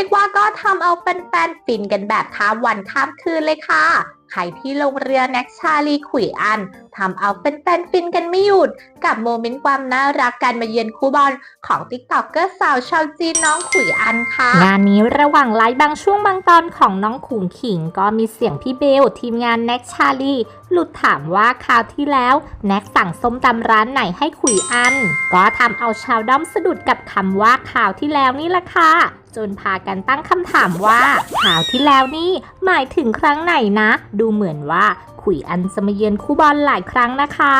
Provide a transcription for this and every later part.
รียกว่าก็ทำเอาแฟนๆฟินกันแบบข้ามวันข้ามคืนเลยค่ะ ใครที่ลงเรือแน็กชาลีขุยอัน ทำเอาแฟนๆฟินกันไม่หยุด กับโมเมนต์ความน่ารักการมาเยือนคู่บอลของติ๊กต็อกเกอร์สาวชาวจีนน้องขุยอันค่ะ งานนี้ระหว่างไลฟ์บางช่วงบางตอนของน้องขุงขิง ก็มีเสียงพี่เบล ทีมงานแน็กชาลีหลุดถามว่าคราวที่แล้ว แน็กสั่งส้มตำร้านไหนให้ขุยอัน ก็ทำเอาชาวด้อมสะดุดกับคำว่าข่าวที่แล้วนี่แหละค่ะจนพากันตั้งคำถามว่าข่าวที่แล้วนี่หมายถึงครั้งไหนนะ ดูเหมือนว่า ขุยอันจะมาเยือนคู่บอลหลายครั้งนะคะ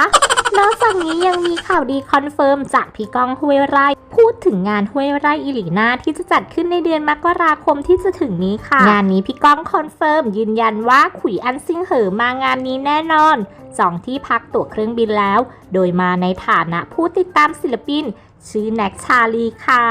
นอกจากนี้ยังมีข่าวดีคอนเฟิร์มจากพี่ก้องห้วยไร่พูดถึงงานห้วยไร่อิลีนาที่จะจัดขึ้นในเดือนมกราคมที่จะถึงนี้ค่ะ งานนี้พี่ก้องคอนเฟิร์มยืนยันว่าขุยอันซิงเหอมางานนี้แน่นอนจองที่พักตั๋วเครื่องบินแล้ว โดยมาในฐานะผู้ติดตามศิลปิน ชื่อแน็กชาลีค่ะ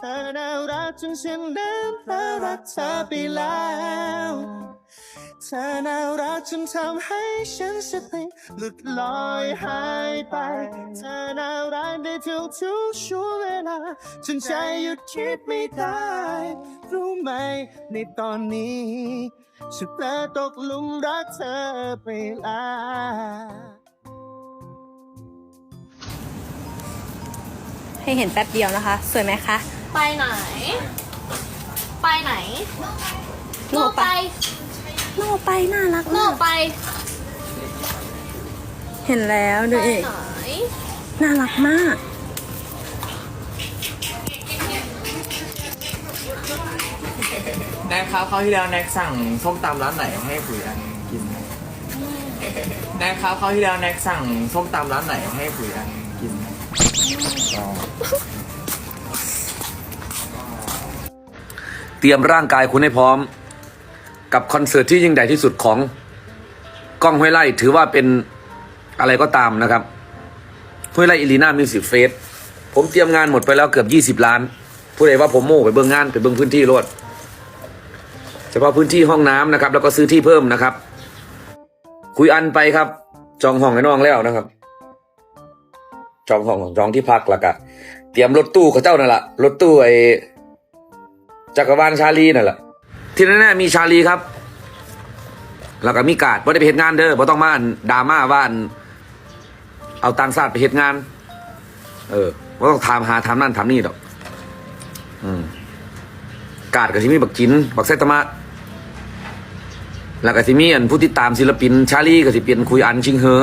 เธอน่ารักจนฉันนั้นเพลิดรักเธอไปแล้วเธอน่ารักจนทำให้ฉันสติหลุดลอยหายไป เธอน่ารักได้ทุกทุกช่วงเวลาจนใจหยุดคิดไม่ได้ รู้ไหมในตอนนี้ฉันเพลอตกหลุมรักเธอไปแล้วให้เห็นแป๊บเดียวนะคะ สวยไหมคะ ไปไหน ไปไหนโน่ไปโน่ไปน่ารักโน่มากไปเห็นแล้วดูไปเอกไหนน่ารักมาก แน็กครับเขาวที่แล้วแน็กสั่งส้มตำร้านไหนให้คุยอันกินแน็กครับเขาวที่แล้วแน็กสั่งส้มตำร้านไหนให้คุยอันกินอ๋อ เตรียมร่างกายคุณให้พร้อม กับคอนเสิร์ตที่ยิ่งใหญ่ที่สุดของก้องห้วยไร่ถือว่าเป็นอะไรก็ตามนะครับห้วยไร่อิลีน่ามิวสิกเฟสผมเตรียมงานหมดไปแล้วเกือบยี่สิบล้านผู้ใดว่าผมโม่ไปเบิ้งงานไปเบิ้งพื้นที่รวดเฉพาะพื้นที่ห้องน้ำนะครับ แล้วก็ซื้อที่เพิ่มนะครับ คุยอันไปครับ จองห้องให้น้องแล้วนะครับ จองห้องจองที่พักแล้วก็เตรียมรถตู้เขาเจ้านั่นแหละรถตู้ไอ จักรวาลชาลีนั่นแหละที่แน่ๆมีชาลีครับ แล้วก็มีกาดว่ได้ไปเหตุงานเด้อบ่ต้องมานดราม่าว่านเอาตังศาสตร์ไปเหตุงาน เออว่าต้องถามหาถามนั่นถามนี่ดอก อืมกาดกับที่มีบักจินบักไซตมะแล้วก็ที่มีอันผู้ติดตามศิลปิน ชาลีกับที่เป็นคุยอันชิงเหอ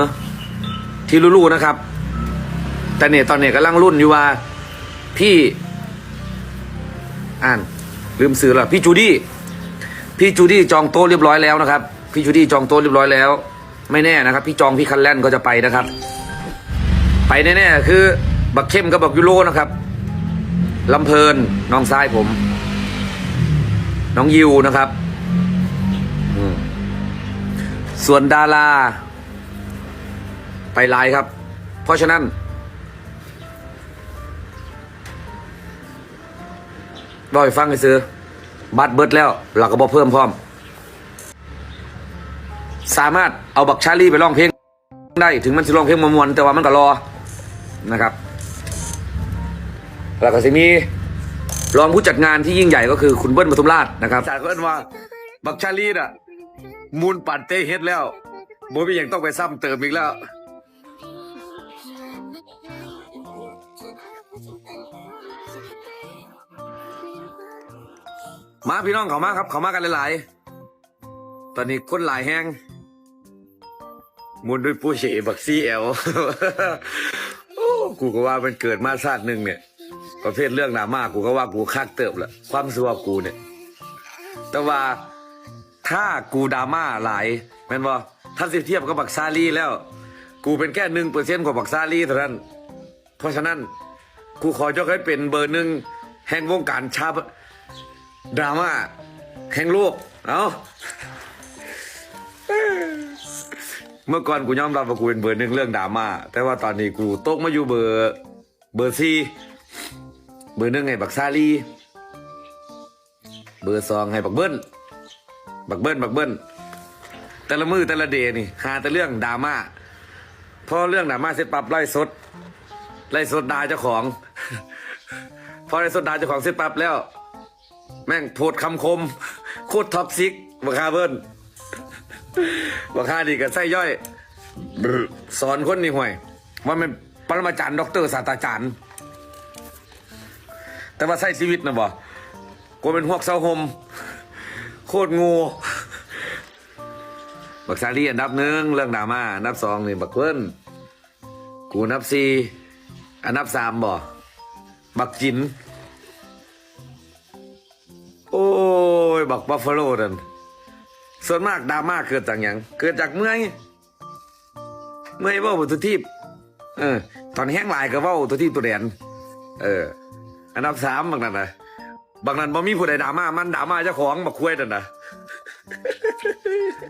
ที่รู้ๆนะครับ แต่เนี่ยตอนเนี้ยกำลังรุ่นอยู่ว่าพี่อ่าน ลืมซื้อล้วพี่จูดี้พี่จูดี้จองโต๊ะเรียบร้อยแล้วนะครับ พี่จูดี้จองโต๊ะเรียบร้อยแล้ว ไม่แน่นะครับ พี่จองพี่คันแลนก็จะไปนะครับ ไปแน่ๆคือ บักเข้มกับบักยูโรนะครับลำเพลินน้องทรายผม น้องยิวนะครับส่วนดารา ไปไลน์ครับ เพราะฉะนั้น บ่อยฟังให้ซื้อบัตรเบิดแล้วเราก็บอเพิ่มพร้อม สามารถเอาบักชาลีไปร้องเพลงได้ถึงมันจะร้องเพลงมวนๆแต่ว่ามันก็รอนะครับแล้วก็จะมีรองผู้จัดงานที่ยิ่งใหญ่ก็คือคุณเบิ้ลปทุมราชนะครับจากก็เอิ้นว่าบักชาลีน่ะ มูลปั่นเตเฮ็ดแล้วบ่มีอย่างต้องไปซ้ำเติมอีกแล้ว มาพี่น้องเขามาครับ เขามากันหลายๆ ตอนนี้คนหลายแห้งมุนด้วยผู้เฉบักซีเอลกูก็ว่ามันเกิดมาชาติหนึ่งเนี่ย ประเภทเรื่องหนามากกูก็ว่ากูคักเติบละความสัวกูเนี่ย แต่ว่าถ้ากูดราม่าหลายแม่นบ่ถ้าสิเทียบกับบักซาลีแล้ว กูเป็นแค่หนึ่งเปอร์เซ็นต์ของบักซาลีเท่านั้น เพราะฉะนั้น กูขอยกให้เป็นเบอร์หนึ่งแห่งวงการชาบ ดราม่าแห่งโลกเอาเมื่อก่อนกูยอมรับว่ากูเป็นเบอร์หนึ่งเรื่องดราม่าแต่ว่าตอนนี้กูตกมาอยู่เบอร์เบอร์สี่เบอร์หนึ่งไงบักซาลีเบอร์สองไงบักเบิ้ลบักเบิ้ลบักเบิ้ลแต่ละมือแต่ละเดย์นี่หาแต่เรื่องดราม่าพอเรื่องดราม่าเสร็จปั๊บไล่สดไล่สดดาเจ้าของ พอไล่สดดาเจ้าของเสร็จปั๊บแล้ว แม่งโพดคำคม โคตรท็อกซิกบักคาเบิ้ลบักคาดีกับไส้ย่อย สอนคนนี่ห่วย ว่ามันปรมาจารย์ด็อกเตอร์ศาสตราจารย์ แต่ว่าใส่ชีวิตนะบ่กูเป็นหวกเสาหม โคตรงูบักซารีอันดับหนึ่งเรื่องดราม่าอันดับสองนี่บักเพิ่นกูอันดับสี่อันดับสามบ่บักจิน ยบักบัฟฟาโลนั่นส่วนมากดราม่าเกิดจากหยังเกิดจากเมื่อยเมื่อยเว่าตัวทีบเออ ตอนแห้งหลายก็เว่าตัวทีบตัวแดนเออ อันดับสามบางนั้นนะบางนั้นบ่มีผู้ใดดราม่ามันดราม่าเจ้าของบักคุยนั่นนะ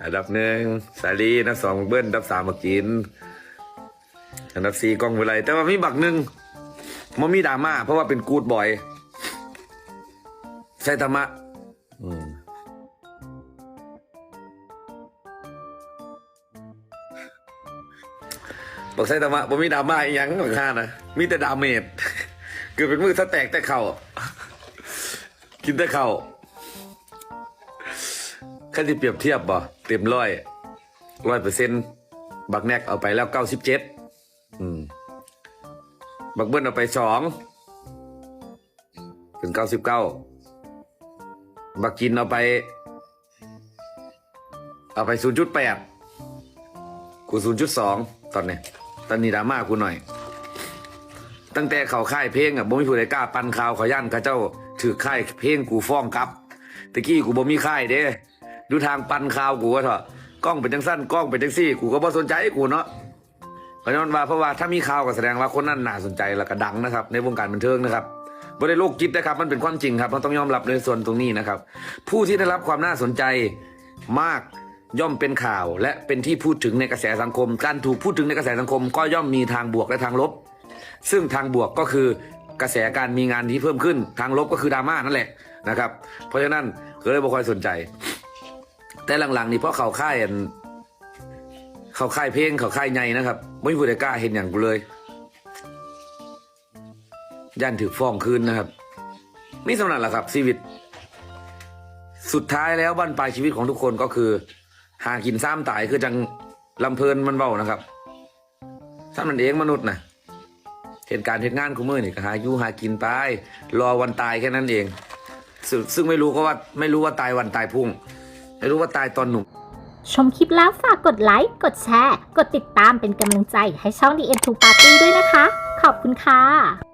อันดับหนึ่งสาลีอันดับสองเบิ้ลอันดับสามบักกิน อันดับสี่กล้องเวไลแต่ว่ามีบักหนึ่งมันมีดราม่าเพราะว่าเป็นกูดบอยใช่ธรรมะ บอกใช่ธรรมะผมมีดราม่าอีหยังของข้านะมีแต่ดาเมจเกือบเป็นมือถ้าแตกแต่เข่ากินแต่เข่าขั้นที่เปรียบเทียบบ่เต็มร้อยร้อยเปอร์เซ็นต์บักแนกเอาไปแล้วเก้าสิบเจ็ดอืมบักเบิ้ลเอาไปสองเป็นเก้าสิบเก้าบักกินเอาไป เอาไปศูนย์จุดแปดกูศูนย์จุดสองตอนนี้ ตอนนี้ดราม่ากูหน่อย ตั้งแต่เขาค่ายเพลงอะบ่มีผู้ใดกล้าปันข่าวเขาย่านเขาเจ้าถือค่ายเพลงกูฟ้องกลับตะกี้กูบ่มีค่ายเด้ดูทางปันข่าวกูว่าเถอะกล้องเป็นจังสั้นกล้องเป็นจังซี่ กูก็บ่สนใจกูเนาะเพราะฉะนั้นว่าเพราะว่าถ้ามีข่าวก็แสดงว่าคนนั้นน่าสนใจแล้วก็ดังนะครับ ในวงการบันเทิงนะครับบริโลกจิตนะครับมันเป็นความจริงครับเราต้องยอมรับในส่วนตรงนี้นะครับ ผู้ที่ได้รับความน่าสนใจมาก ย่อมเป็นข่าวและเป็นที่พูดถึงในกระแสสังคม การถูกพูดถึงในกระแสสังคม ก็ย่อมมีทางบวกและทางลบ ซึ่งทางบวกก็คือกระแสการมีงานที่เพิ่มขึ้น ทางลบก็คือดราม่านั่นแหละนะครับ เพราะฉะนั้นก็เลยบ่ค่อยสนใจ แต่หลังๆ นี่เพราะเขาค่ายเขาค่ายเพลงเขาค่ายใหญ่นะครับ ไม่มีผู้ใดกล้าเห็นอย่างกูเลยย่านถือฟ้องคืนนะครับนี่สำนักแหละครับชีวิต สุดท้ายแล้วบ้านปลายชีวิตของทุกคนก็คือ หากินซ้ำตายคือจังลำเพลินมันเบานะครับซ้ำนั่นเองมนุษย์นะเหตุการณ์เหตุงานของมือนี่ก็หาอยู่หากินไปรอวันตายแค่นั้นเองซซึ่งไม่รู้ก็ว่าไม่รู้ว่าตายวันตายพุ่ง ไม่รู้ว่าตายตอนหนุ่ม ชมคลิปแล้วฝากกดไลค์ กดแชร์ กดติดตามเป็นกำลังใจให้ช่อง The End to Party ด้วยนะคะ ขอบคุณค่ะ